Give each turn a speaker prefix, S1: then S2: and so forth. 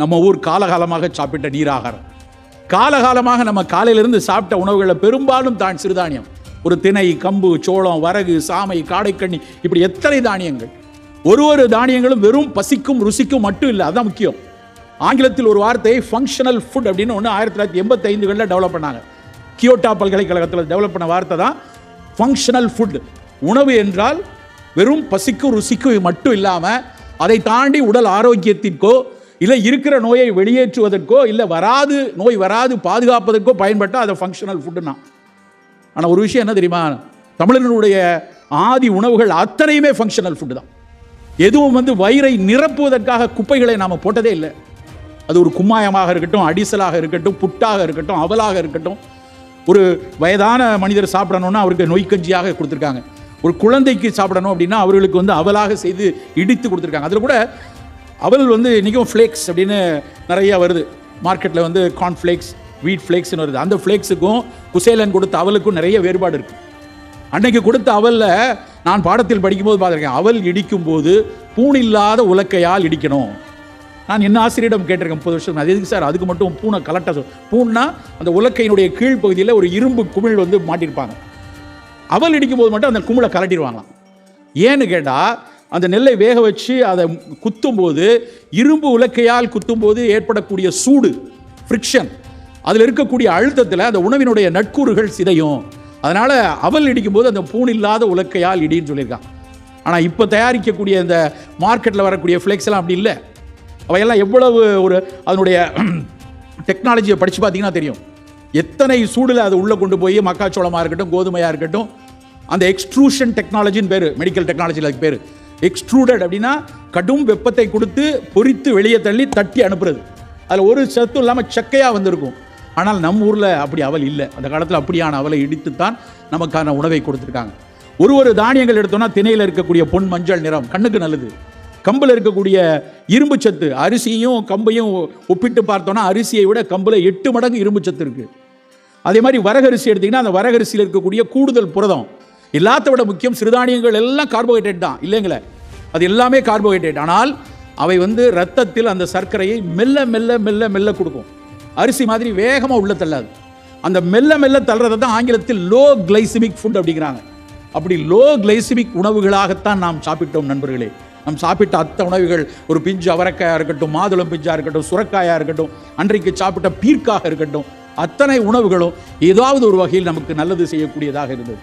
S1: நம்ம ஊர் காலகாலமாக சாப்பிட்ட நீராகாரம். காலகாலமாக நம்ம காலையிலிருந்து சாப்பிட்ட உணவுகளை பெரும்பாலும் தான் சிறுதானியம். ஒரு திணை கம்பு சோளம் வரகு சாமை காடைக்கண்ணி இப்படி எத்தனை தானியங்கள். ஒரு ஒரு தானியங்களும் வெறும் பசிக்கும் ருசிக்கும் மட்டும் இல்லை அதுதான் முக்கியம். ஆங்கிலத்தில் ஒரு வார்த்தை ஃபங்க்ஷனல் ஃபுட் அப்படின்னு ஒன்று ஆயிரத்தி தொள்ளாயிரத்தி எண்பத்தைந்துகளில் டெவலப் பண்ணாங்க. கியோட்டா பல்கலைக்கழகத்தில் டெவலப் பண்ண வார்த்தை தான் ஃபங்க்ஷனல் ஃபுட் உணவு என்றால் வெறும் பசிக்கும் ருசிக்கும் மட்டும் இல்லாமல் அதை தாண்டி உடல் ஆரோக்கியத்திற்கோ இல்லை இருக்கிற நோயை வெளியேற்றுவதற்கோ இல்லை வராது நோய் வராது பாதுகாப்பதற்கோ பயன்பட்டால் அதை ஃபங்க்ஷனல் ஃபுட்டுன்னா ஆனால் ஒரு விஷயம் என்ன தெரியுமா? தமிழர்களுடைய ஆதி உணவுகள் அத்தனையுமே ஃபங்க்ஷனல் ஃபுட்டு தான். எதுவும் வந்து வயிறை நிரப்புவதற்காக குப்பைகளை நாம் போட்டதே இல்லை. அது ஒரு கும்மாயமாக இருக்கட்டும் அடிசலாக இருக்கட்டும் புட்டாக இருக்கட்டும் அவலாக இருக்கட்டும். ஒரு வயதான மனிதர் சாப்பிடணும்னா அவருக்கு நொய்க்கஞ்சியாக கொடுத்துருக்காங்க. ஒரு குழந்தைக்கு சாப்பிடணும் அப்படின்னா அவர்களுக்கு வந்து அவலாக செய்து இடித்து கொடுத்துருக்காங்க. அதில் கூட அவல் வந்து இன்றைக்கும் ஃப்ளேக்ஸ் அப்படின்னு நிறைய வருது. மார்க்கெட்டில் வந்து கார்ன்ஃப்ளேக்ஸ் வீட் ஃப்ளேக்ஸ்னு வருது. அந்த ஃப்ளேக்ஸுக்கும் குசேலன் கொடுத்த அவலுக்கும் நிறைய வேறுபாடு இருக்குது அன்னைக்கு கொடுத்த அவலில் நான் பாடத்தில் படிக்கும்போது பார்த்துருக்கேன் அவல் இடிக்கும் போது பூண் இல்லாத உலக்கையால் இடிக்கணும். நான் என்ன ஆசிரியரிடம் கேட்டிருக்கேன் முப்பது வருஷம் அது எதுக்கு சார் அதுக்கு மட்டும் பூனை கலட்ட சொல் பூன்னா அந்த உலக்கையினுடைய கீழ்ப்பகுதியில் ஒரு இரும்பு குமிழ் வந்து மாட்டியிருப்பாங்க. அவல் இடிக்கும் போது மட்டும் அந்த குமிழை கலட்டிடுவாங்களாம். ஏன்னு கேட்டால் அந்த நெல்லை வேக வச்சு அதை குத்தும்போது இரும்பு உலக்கையால் குத்தும்போது ஏற்படக்கூடிய சூடு ஃப்ரிக்ஷன் அதில் இருக்கக்கூடிய அழுத்தத்தில் அந்த உணவினுடைய நட்கூறுகள் சிதையும். அதனால் அவல் இடிக்கும்போது அந்த பூண் இல்லாத உலக்கையால் இடின்னு சொல்லியிருக்கான். ஆனால் இப்போ தயாரிக்கக்கூடிய இந்த மார்க்கெட்டில் வரக்கூடிய ஃப்ளெக்ஸ் எல்லாம் அப்படி இல்லை. அவையெல்லாம் எவ்வளவு ஒரு அதனுடைய டெக்னாலஜியை படித்து பார்த்தீங்கன்னா தெரியும். எத்தனை சூடில் அது உள்ளே கொண்டு போய் மக்காச்சோளமாக இருக்கட்டும் கோதுமையாக இருக்கட்டும் அந்த எக்ஸ்ட்ரூஷன் டெக்னாலஜின்னு பேர் மெடிக்கல் டெக்னாலஜியில் அதுக்கு பேர். எக்ஸ்ட்ரூடட் அப்படின்னா கடும் வெப்பத்தை கொடுத்து பொரித்து வெளியே தள்ளி தட்டி அனுப்புறது. அதில் ஒரு சத்தும் இல்லாமல் சக்கையாக வந்திருக்கும். ஆனால் நம்ம ஊரில் அப்படி அவல் இல்லை. அந்த காலத்தில் அப்படியான அவலை இடித்துத்தான் நமக்கான உணவை கொடுத்துருக்காங்க. ஒரு ஒரு தானியங்கள் எடுத்தோம்னா திணையில் இருக்கக்கூடிய பொன் மஞ்சள் நிறம் கண்ணுக்கு நல்லது. கம்பில் இருக்கக்கூடிய இரும்பு சத்து அரிசியும் கம்பையும் ஒப்பிட்டு பார்த்தோன்னா அரிசியை விட கம்பில் எட்டு மடங்கு இரும்பு சத்து இருக்குது அதே மாதிரி வரகரிசி எடுத்திங்கன்னா அந்த வரகரிசியில் இருக்கக்கூடிய கூடுதல் புரதம். எல்லாத்த விட முக்கியம் சிறுதானியங்கள் எல்லாம் கார்போஹைட்ரேட் தான். இல்லைங்களே? அது எல்லாமே கார்போஹைட்ரேட் ஆனால் அவை வந்து ரத்தத்தில் அந்த சர்க்கரையை மெல்ல மெல்ல மெல்ல மெல்ல கொடுக்கும். அரிசி மாதிரி வேகமாக உள்ள தள்ளாது. அந்த மெல்ல மெல்ல தள்ளுறதை தான் ஆங்கிலத்தில் லோ கிளைசிமிக் ஃபுட் அப்படிங்கிறாங்க. அப்படி லோ கிளைசிமிக் உணவுகளாகத்தான் நாம் சாப்பிட்டோம் நண்பர்களே. நாம் சாப்பிட்ட அத்த உணவுகள் ஒரு பிஞ்சு அவரக்காயாக இருக்கட்டும் மாதுளம் பிஞ்சாக இருக்கட்டும் சுரக்காயாக இருக்கட்டும் அன்றைக்கு சாப்பிட்ட பீர்க்காக இருக்கட்டும் அத்தனை உணவுகளும் ஏதாவது ஒரு வகையில் நமக்கு நல்லது செய்யக்கூடியதாக இருந்தது.